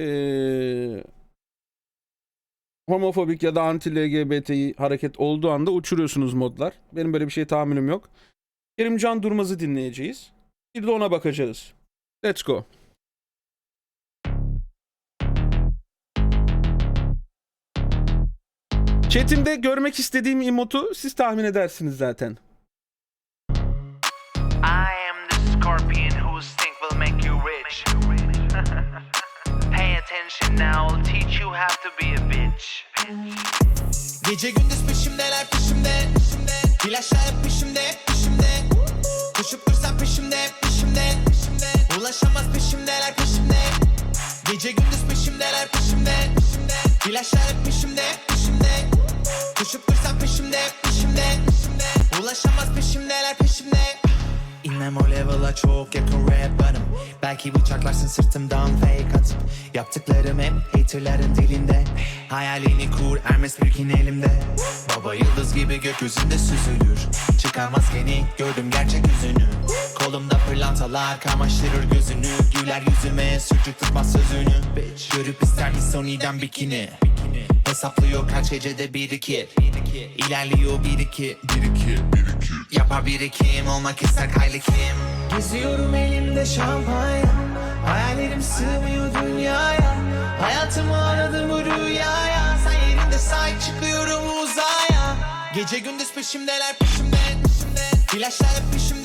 eee, homofobik ya da anti LGBT'yi hareket olduğu anda uçuruyorsunuz modlar. Benim böyle bir şey tahminim yok. Kerimcan Durmaz'ı dinleyeceğiz. Bir de ona bakacağız. Let's go. Chat'imde görmek istediğim emotu siz tahmin edersiniz zaten. Attention now, I'll teach you how to be a bitch. Gece gündüz peşimdeler peşimde. İlaçlar hep peşimde peşimde. Koşup dursam peşimde peşimde. Ulaşamaz peşimdeler peşimde. Gece gündüz peşimdeler peşimde. İlaçlar hep peşimde peşimde. Koşup dursam peşimde peşimde. Ulaşamaz peşimdeler peşimde İnmem o level'a çok yakın rap varım Belki bıçaklarsın sırtımdan fake atıp Yaptıklarım hep haterların dilinde Hayalini kur Hermes Birkin elimde Baba yıldız gibi gökyüzünde süzülür. Çıkar maskeni gördüm gerçek yüzünü. Kolumda pırlantalar kamaştırır gözünü. Güler yüzüme sucuk tutmaz sözünü. Bitch. Görüp ister mi Sony'den bikini Hesaplıyor kaç gecede bir iki. İlerliyor bir iki. Bir iki bir iki. Yapar birikim olmak ister Kylie Kim? Geziyorum elimde şampanya. Hayallerim sığmıyor dünyaya. Hayatımı aradım bu rüyaya. Sen yerinde sahip çıkıyorum uzaya. Gece gündüz peşimdeler peşimde peşimde. İlaçlar peşimde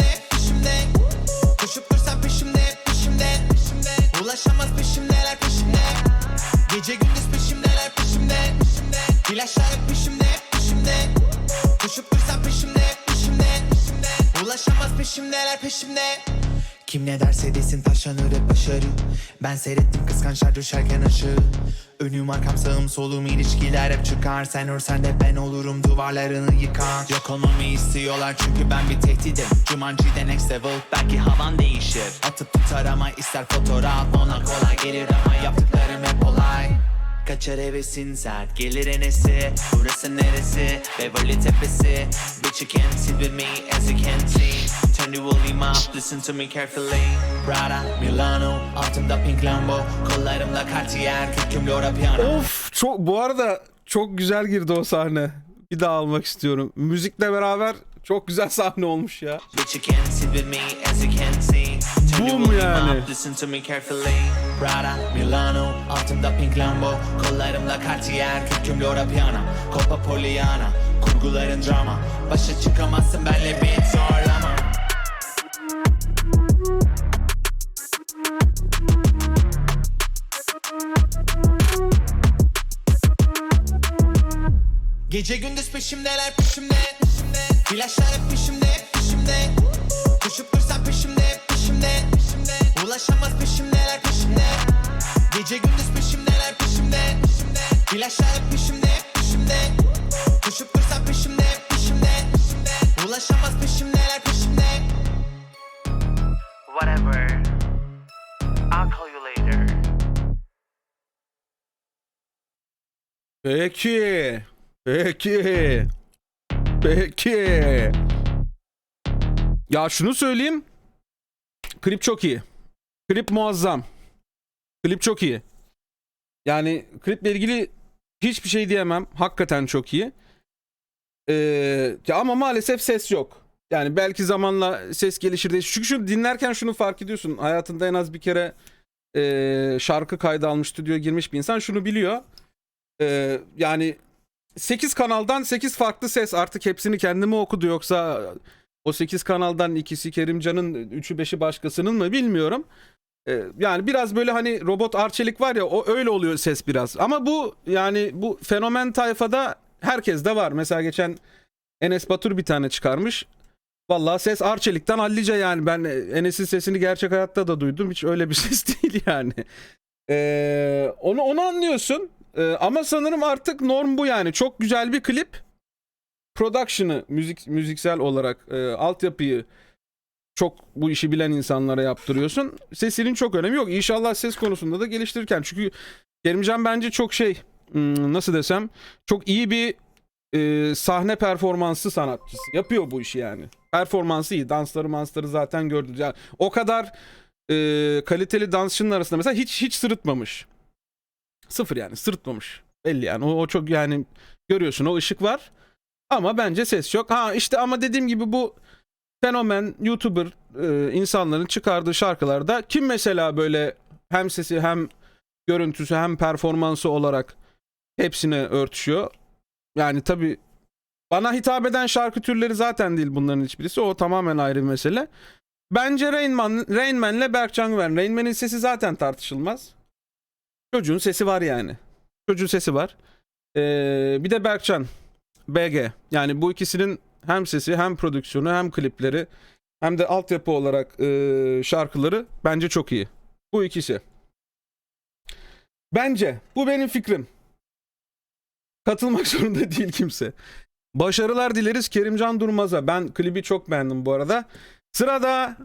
peşimdeler peşimde. Kim ne derse desin taşlanır hep başarı. Ben seyrettim kıskançlar düşerken aşağı Önüm arkam sağım solum ilişkiler hep çıkar. Sen örsen de ben olurum duvarlarını yıkan. Yok olmamı istiyorlar çünkü ben bir tehdidim. Jumanji'de next level belki havan değişir. Atıp tutar ama ister fotoğraf ona kolay gelir ama yaptıklarım hep Kaçar hevesin sert gelir enesi Burası neresi? Beverly Tepesi Bitch you can't sit with me as you can see Turn the volume up listen to me carefully Prada, Milano Altımda pink Lambo Kollarımla Cartier Köküm Lora Piano Of çok bu arada çok güzel girdi o sahne. Bir daha almak istiyorum. Müzikle beraber çok güzel sahne olmuş ya. Boom yani. Prada, Milano Altımda pink Lambo Kollarımla Cartier Köküm Lora Piano Copa Poliana Kurguların drama. Başa çıkamazsın benle bir zorlama. Gece gündüz peşimdeler peşimde İlaçlar hep peşimde peşimde. Koşup dursam peşimde peşimde peşimde. Ulaşamaz peşimde İlaçlar hep peşimde peşimde Koşup dursam peşimde peşimde peşimde Ulaşamaz peşimdeler peşimde Whatever. I'll call you later. Peki. Peki. Peki. Ya şunu söyleyeyim. Klip çok iyi. Klip muazzam. Klip çok iyi. Yani kliple ilgili hiçbir şey diyemem. Hakikaten çok iyi. Ee, ama maalesef ses yok. Yani belki zamanla ses gelişir diye. Çünkü şu dinlerken şunu fark ediyorsun. Hayatında en az bir kere ee, şarkı kaydı almış, stüdyoya girmiş bir insan şunu biliyor. Ee, yani 8 kanaldan 8 farklı ses artık hepsini kendimi okudu yoksa o 8 kanaldan ikisi Kerimcan'ın 3'ü 5'i başkasının mı bilmiyorum. Ee, yani biraz böyle hani robot arçelik var ya o öyle oluyor ses biraz. Ama bu yani bu fenomen tayfada herkes de var. Mesela geçen Enes Batur bir tane çıkarmış. Vallahi ses Arçelik'ten hallice yani. Ben Enes'in sesini gerçek hayatta da duydum. Hiç öyle bir ses değil yani. Ee, onu onu anlıyorsun. Ee, ama sanırım artık norm bu yani. Çok güzel bir klip. Production'ı müzik müziksel olarak e, altyapıyı çok bu işi bilen insanlara yaptırıyorsun. Sesinin çok önemi yok. İnşallah ses konusunda da geliştirirken. Çünkü Kerimcan bence çok şey hmm, nasıl desem çok iyi bir e, sahne performansı sanatçısı. Yapıyor bu işi yani. Performansı iyi. Dansları mansları zaten gördük. Yani o kadar e, kaliteli dansçının arasında mesela hiç hiç sırıtmamış. Sıfır yani sırıtmamış. Belli yani o, o çok yani görüyorsun o ışık var. Ama bence ses yok. Ha işte ama dediğim gibi bu fenomen YouTuber e, insanların çıkardığı şarkılarda kim mesela böyle hem sesi hem görüntüsü hem performansı olarak hepsine örtüşüyor. Yani tabi bana hitap eden şarkı türleri zaten değil bunların hiçbirisi. O tamamen ayrı bir mesele. Bence Rain Man, Rain Man'le Berkcan Güven. Rain sesi zaten tartışılmaz. Çocuğun sesi var yani. Çocuğun sesi var. Ee, bir de Berkcan. BG. Yani bu ikisinin hem sesi hem prodüksiyonu hem klipleri hem de altyapı olarak e, şarkıları bence çok iyi. Bu ikisi. Bence. Bu benim fikrim. Katılmak zorunda değil kimse. Başarılar dileriz Kerimcan Durmaz'a. Ben klibi çok beğendim bu arada. Sırada